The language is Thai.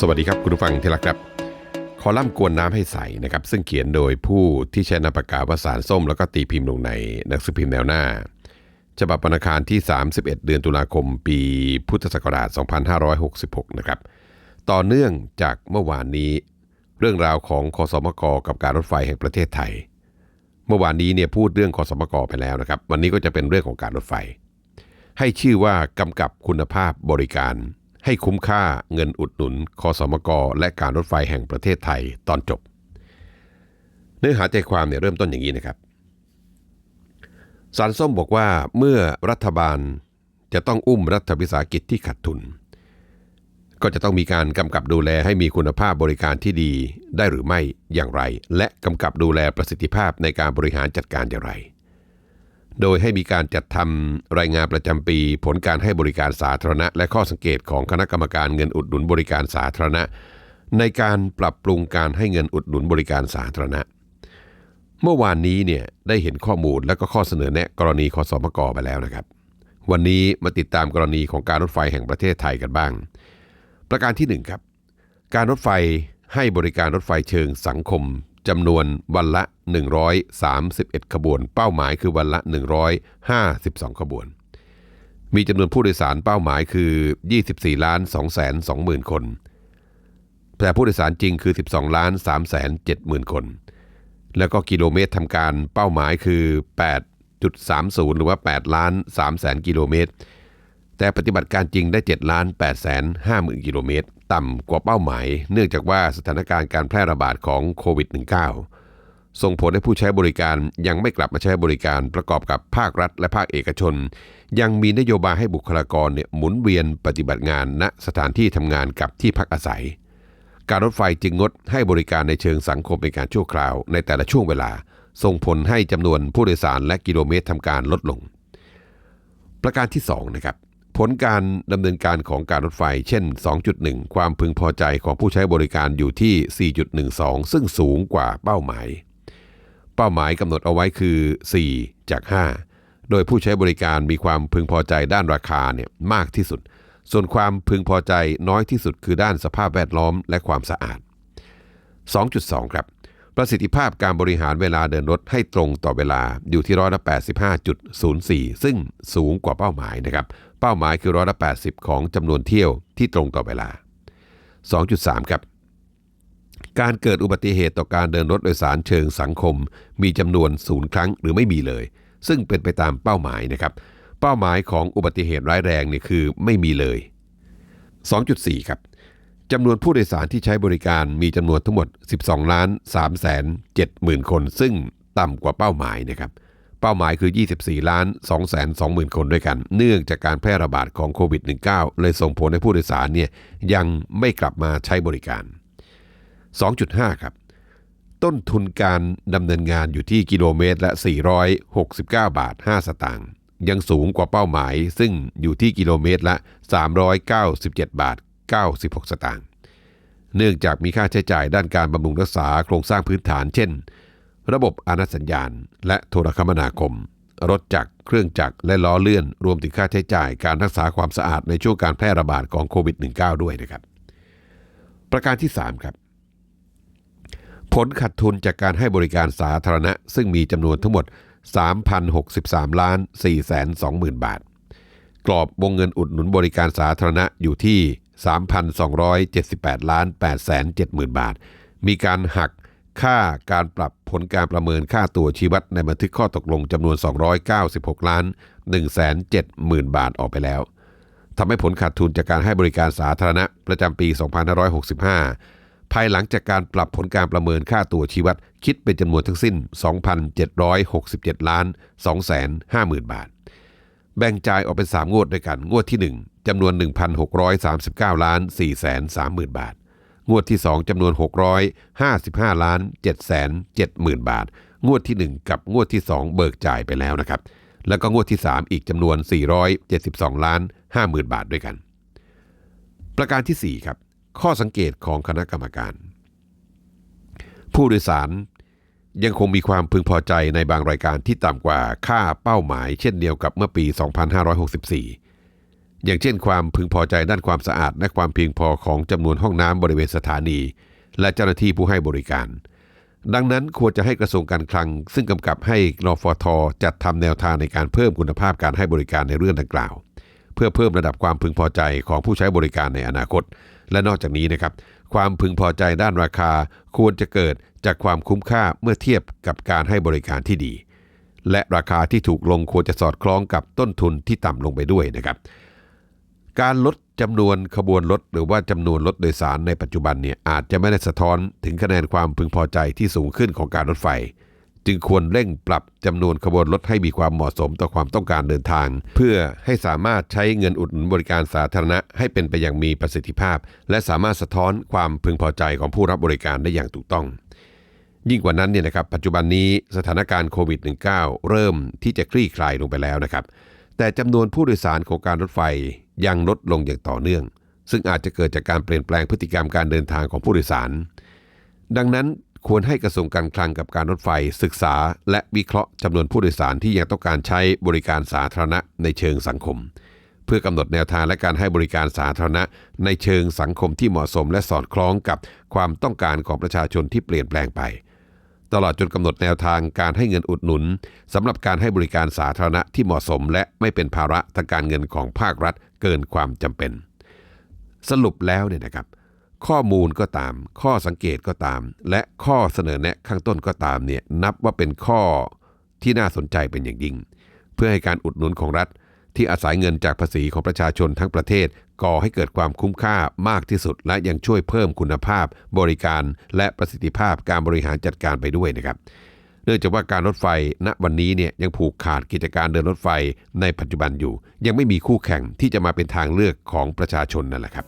สวัสดีครับคุณผู้ฟังที่รักครับ คอลัมน์กวนน้ำให้ใสนะครับ ซึ่งเขียนโดยผู้ที่ใช้นามปากกาวสารส้ม แล้วก็ตีพิมพ์ลงในหนังสือพิมพ์แนวหน้า ฉบับวันอังคารที่ 31 เดือนตุลาคม ปีพุทธศักราช 2566 นะครับ ต่อเนื่องจากเมื่อวานนี้ เรื่องราวของคอสมกกับการรถไฟแห่งประเทศไทย เมื่อวานนี้เนี่ยพูดเรื่องคอสมกไปแล้วนะครับ วันนี้ก็จะเป็นเรื่องของการรถไฟ ให้ชื่อว่ากำกับคุณภาพบริการ ให้คุ้มค่าเงินอุดหนุนคอสมกและการรถไฟแห่งประเทศไทยตอนจบ เนื้อหาใจความเนี่ยเริ่มต้นอย่างนี้นะครับสารส้มบอกว่าเมื่อรัฐบาลจะต้องอุ้มรัฐวิสาหกิจที่ขาดทุน ก็จะต้องมีการกำกับดูแลให้มีคุณภาพบริการที่ดีได้หรือไม่อย่างไร และกำกับดูแลประสิทธิภาพในการบริหารจัดการอย่างไร โดยให้มีการจัดทำรายงานประจำปี ผลการให้บริการสาธารณะ และข้อสังเกตของคณะกรรมการเงินอุดหนุนบริการสาธารณะ ในการปรับปรุงการให้เงินอุดหนุนบริการสาธารณะ เมื่อวานนี้เนี่ยได้เห็นข้อมูลและก็ข้อเสนอแนะกรณีคอสมกไปแล้วนะครับ วันนี้มาติดตามกรณีของการรถไฟแห่งประเทศไทยกันบ้าง ประการที่1ครับ การรถไฟให้บริการรถไฟเชิงสังคม จำนวนวันละ 131 ขบวน เป้าหมายคือวันละ 152 ขบวน มีจำนวนผู้โดยสารเป้าหมายคือ 24ล้าน2แสน20หมื่นคน แต่ผู้โดยสารจริงคือ 12ล้าน3แสน7หมื่นคน แล้วก็กิโลเมตรทำการเป้าหมายคือ 8.30 หรือว่า 8 ล้าน3แสนกิโลเมตร แต่ปฏิบัติการจริงได้ 7 ล้าน8แสน5หมื่นกิโลเมตร ต่ำกว่าเป้าหมาย เนื่องจากว่าสถานการณ์การแพร่ระบาดของโควิด -19 ส่งผลให้ผู้ใช้บริการยังไม่กลับมาใช้บริการประกอบกับภาครัฐและภาคเอกชน ยังมีนโยบายให้บุคลากรเนี่ยหมุนเวียนปฏิบัติงานณสถานที่ทำงานกับที่พักอาศัย การรถไฟจึงงดให้บริการในเชิงสังคมเป็นการชั่วคราว ในแต่ละช่วงเวลา ส่งผลให้จำนวนผู้โดยสารและกิโลเมตรทำการลดลง ประการที่2นะครับ ผลการดำเนินการของการรถไฟ เช่น 2.1 ความพึงพอใจของผู้ใช้บริการอยู่ที่ 4.12 ซึ่งสูงกว่าเป้าหมาย เป้าหมายกำหนดเอาไว้คือ 4 จาก 5 โดยผู้ใช้บริการมีความพึงพอใจด้านราคาเนี่ยมากที่สุด ส่วนความพึงพอใจน้อยที่สุดคือด้านสภาพแวดล้อมและความสะอาด 2.2 ครับ ประสิทธิภาพการบริหารเวลาเดินรถให้ตรงต่อเวลาอยู่ที่ร้อยละ85.04 ซึ่งสูงกว่าเป้าหมายนะครับ เป้าหมายคือร้อยละ80 ของจำนวนเที่ยวที่ตรงต่อเวลา 2.3 ครับ การเกิดอุบัติเหตุต่อการเดินรถโดยสารเชิงสังคม มีจำนวนศูนย์ครั้งหรือไม่มีเลย ซึ่งเป็นไปตามเป้าหมายนะครับ เป้าหมายของอุบัติเหตุร้ายแรงเนี่ยคือไม่มีเลย 2.4 ครับ จำนวนผู้โดยสารที่ใช้บริการมีจำนวนทั้งหมด 12 ล้าน3แสน7หมื่นคน ซึ่งต่ำกว่าเป้าหมายนะครับ เป้าหมายคือ 24 ล้าน2แสน2หมื่นคนด้วยกัน เนื่องจากการแพร่ระบาดของโควิด -19 เลยส่งผลให้ผู้โดยสารเนี่ยยังไม่กลับมาใช้บริการ 2.5 ครับ ต้นทุนการดำเนินงานอยู่ที่กิโลเมตรละ 469 บาท 5 สตางค์ยังสูงกว่าเป้าหมาย ซึ่งอยู่ที่กิโลเมตรละ 397 บาท 96 สตางค์ เนื่องจากมีค่าใช้จ่ายด้านการบำรุงรักษาโครงสร้างพื้นฐาน เช่น ระบบอนาสัญญาณ และโทรคมนาคม รถจักร เครื่องจักร และล้อเลื่อน รวมถึงค่าใช้จ่ายการรักษาความสะอาดในช่วงการแพร่ระบาดของโควิด -19 ด้วยนะครับ ประการที่ 3 ครับ ผลขาดทุนจากการให้บริการสาธารณะ ซึ่งมีจำนวนทั้งหมด 3,063 ล้าน4แสน20,000 บาท กรอบวงเงินอุดหนุนบริการสาธารณะอยู่ที่ 3,278ล้าน8แสน70,000 บาท มีการหักค่าการปรับผลการประเมินค่าตัวชี้วัดในบันทึกข้อตกลงจำนวน 296 ล้าน1แสน70,000 บาทออกไปแล้วทำให้ผลขาดทุนจากการให้บริการสาธารณะประจำปี 2565 ภายหลังจากการปรับผลการประเมินค่าตัวชี้วัดคิดเป็นจำนวนทั้งสิ้น 2,767 ล้าน2แสน50,000 บาท แบ่งจ่ายออกเป็น 3 งวดด้วยกัน งวดที่ 1จำนวน 1,639 ล้าน4แสน30,000บาท งวดที่ 2จำนวน 655 ล้าน7แสน70,000บาท งวดที่ 1 กับงวดที่ 2 เบิกจ่ายไปแล้วนะครับ แล้วก็งวดที่ 3 อีกจำนวน 472 ล้าน50,000บาทด้วยกัน ประการที่ 4 ครับ ข้อสังเกตของคณะกรรมการ ผู้โดยสาร ยังคงมีความพึงพอใจในบางรายการที่ต่ำกว่าค่าเป้าหมายเช่นเดียวกับเมื่อปี 2564 อย่างเช่นความพึงพอใจด้านความสะอาดและความเพียงพอของจำนวนห้องน้ำบริเวณสถานี และเจ้าหน้าที่ผู้ให้บริการ ดังนั้นควรจะให้กระทรวงการคลัง ซึ่งกำกับให้รฟทจัดทำแนวทางในการเพิ่มคุณภาพการให้บริการในเรื่องดังกล่าว เพื่อเพิ่มระดับความพึงพอใจของผู้ใช้บริการในอนาคต และนอกจากนี้นะครับ ความพึงพอใจด้านราคาควรจะเกิดจากความคุ้มค่าเมื่อเทียบกับการให้บริการที่ดี และราคาที่ถูกลงควรจะสอดคล้องกับต้นทุนที่ต่ำลงไปด้วยนะครับ การลดจำนวนขบวนรถหรือว่าจำนวนรถโดยสารในปัจจุบันเนี่ยอาจจะไม่ได้สะท้อนถึงคะแนนความพึงพอใจที่สูงขึ้นของการรถไฟ จึงควรเร่งปรับจำนวนขบวนรถให้มีความเหมาะสมต่อความต้องการเดินทาง เพื่อให้สามารถใช้เงินอุดหนุนบริการสาธารณะ ให้เป็นไปอย่างมีประสิทธิภาพ และสามารถสะท้อนความพึงพอใจของผู้รับบริการได้อย่างถูกต้อง ยิ่งกว่านั้นเนี่ยนะครับปัจจุบันนี้สถานการณ์โควิด -19 เริ่มที่จะคลี่คลายลงไปแล้วนะครับ แต่จำนวนผู้โดยสารของการรถไฟยังลดลงอย่างต่อเนื่อง ซึ่งอาจจะเกิดจากการเปลี่ยนแปลงพฤติกรรมการเดินทางของผู้โดยสารดังนั้น ควรให้กระทรวงการคลังกับการรถไฟ ศึกษา และวิเคราะห์จำนวนผู้โดยสารที่ยังต้องการใช้บริการสาธารณะในเชิงสังคม เพื่อกำหนดแนวทางและการให้บริการสาธารณะ ในเชิงสังคมที่เหมาะสมและสอดคล้องกับความต้องการของประชาชนที่เปลี่ยนแปลงไป ตลอดจนกำหนดแนวทางการให้เงินอุดหนุนสำหรับการให้บริการสาธารณะที่เหมาะสม และไม่เป็นภาระทางการเงินของภาครัฐเกินความจำเป็น สรุปแล้วเนี่ยนะครับ ข้อมูลก็ตาม ข้อสังเกตก็ตาม และข้อเสนอแนะข้างต้นก็ตามเนี่ยนับว่าเป็นข้อที่น่าสนใจเป็นอย่างยิ่ง เพื่อให้การอุดหนุนของรัฐ ที่อาศัยเงินจากภาษีของประชาชนทั้งประเทศ ก่อให้เกิดความคุ้มค่ามากที่สุด และยังช่วยเพิ่มคุณภาพ บริการ และประสิทธิภาพการบริหารจัดการไปด้วยนะครับ เนื่องจากว่าการรถไฟณวันนี้เนี่ยยังผูกขาดกิจการเดินรถไฟในปัจจุบันอยู่ ยังไม่มีคู่แข่งที่จะมาเป็นทางเลือกของประชาชนนั่นแหละครับ